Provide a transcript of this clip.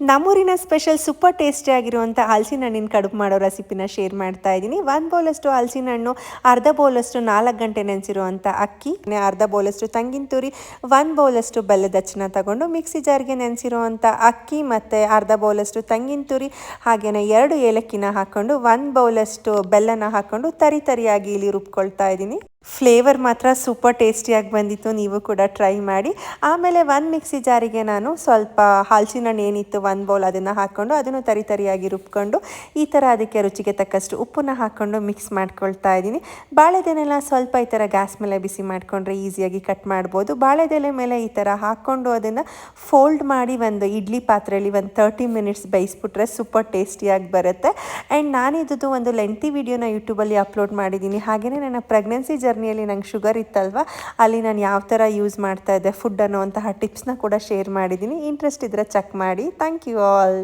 ನಮ್ಮೂರಿನ special super tasty ಆಗಿರುವಂಥ ಹಲಸಿನ ಹಣ್ಣಿನ ಕಡುಬು ಮಾಡೋ ರೆಸಿಪಿನ ಶೇರ್ ಮಾಡ್ತಾ ಇದ್ದೀನಿ. ಒಂದು ಬೌಲಷ್ಟು ಹಲಸಿನ ಹಣ್ಣು ಅರ್ಧ ಬೌಲಷ್ಟು ನಾಲ್ಕು ಗಂಟೆ ನೆನೆಸಿರುವಂಥ ಅಕ್ಕಿ, ಅರ್ಧ ಬೌಲಷ್ಟು ತಂಗಿನ ತುರಿ, ಒಂದು ಬೌಲಷ್ಟು ಬೆಲ್ಲದ ಅಚ್ಚನ ತಗೊಂಡು ಮಿಕ್ಸಿ ಜಾರ್ಗೆ ನೆನೆಸಿರುವಂಥ ಅಕ್ಕಿ ಮತ್ತು ಅರ್ಧ ಬೌಲಷ್ಟು ತಂಗಿನ ತುರಿ ಹಾಗೆಯೇ ಎರಡು ಏಲಕ್ಕಿನ ಹಾಕ್ಕೊಂಡು ಒಂದು ಬೌಲಷ್ಟು ಬೆಲ್ಲನ ಹಾಕ್ಕೊಂಡು ತರಿ ತರಿಯಾಗಿ ಇಲ್ಲಿ ರುಬ್ಕೊಳ್ತಾ ಇದ್ದೀನಿ. ಫ್ಲೇವರ್ ಮಾತ್ರ ಸೂಪರ್ ಟೇಸ್ಟಿಯಾಗಿ ಬಂದಿತ್ತು, ನೀವು ಕೂಡ ಟ್ರೈ ಮಾಡಿ. ಆಮೇಲೆ ಒಂದು ಮಿಕ್ಸಿ ಜಾರಿಗೆ ನಾನು ಸ್ವಲ್ಪ ಹಲಸಿನ ಹಣ್ಣು ಏನಿತ್ತು ಒಂದು ಬೌಲ್ ಅದನ್ನು ಹಾಕ್ಕೊಂಡು ಅದನ್ನು ತರಿ ತರಿಯಾಗಿ ರುಬ್ಕೊಂಡು, ಈ ಥರ ಅದಕ್ಕೆ ರುಚಿಗೆ ತಕ್ಕಷ್ಟು ಉಪ್ಪನ್ನ ಹಾಕ್ಕೊಂಡು ಮಿಕ್ಸ್ ಮಾಡ್ಕೊಳ್ತಾ ಇದ್ದೀನಿ. ಬಾಳೆದೆನೆಲ್ಲ ಸ್ವಲ್ಪ ಈ ಥರ ಗ್ಯಾಸ್ ಮೇಲೆ ಬಿಸಿ ಮಾಡಿಕೊಂಡ್ರೆ ಈಸಿಯಾಗಿ ಕಟ್ ಮಾಡ್ಬೋದು. ಬಾಳೆದೆಲೆ ಮೇಲೆ ಈ ಥರ ಹಾಕ್ಕೊಂಡು ಅದನ್ನು ಫೋಲ್ಡ್ ಮಾಡಿ ಒಂದು ಇಡ್ಲಿ ಪಾತ್ರೆಯಲ್ಲಿ ಒಂದು ತರ್ಟಿ ಮಿನಿಟ್ಸ್ ಬೇಯಿಸ್ಬಿಟ್ರೆ ಸೂಪರ್ ಟೇಸ್ಟಿಯಾಗಿ ಬರುತ್ತೆ. ಆ್ಯಂಡ್ ನಾನಿದ್ದು ಒಂದು ಲೆಂತಿ ವಿಡಿಯೋನ ಯೂಟ್ಯೂಬಲ್ಲಿ ಅಪ್ಲೋಡ್ ಮಾಡಿದ್ದೀನಿ. ಹಾಗೆಯೇ ನನ್ನ ಪ್ರೆಗ್ನೆನ್ಸಿ ಜರ್ನಿಯಲ್ಲಿ ನಂಗೆ ಶುಗರ್ ಇತ್ತಲ್ವ, ಅಲ್ಲಿ ನಾನು ಯಾವ ಥರ ಯೂಸ್ ಮಾಡ್ತಾ ಇದ್ದೆ ಫುಡ್ ಅನ್ನುವಂತಹ ಟಿಪ್ಸ್ನ ಕೂಡ ಶೇರ್ ಮಾಡಿದ್ದೀನಿ. ಇಂಟ್ರೆಸ್ಟ್ ಇದ್ದರೆ ಚೆಕ್ ಮಾಡಿ. Thank you all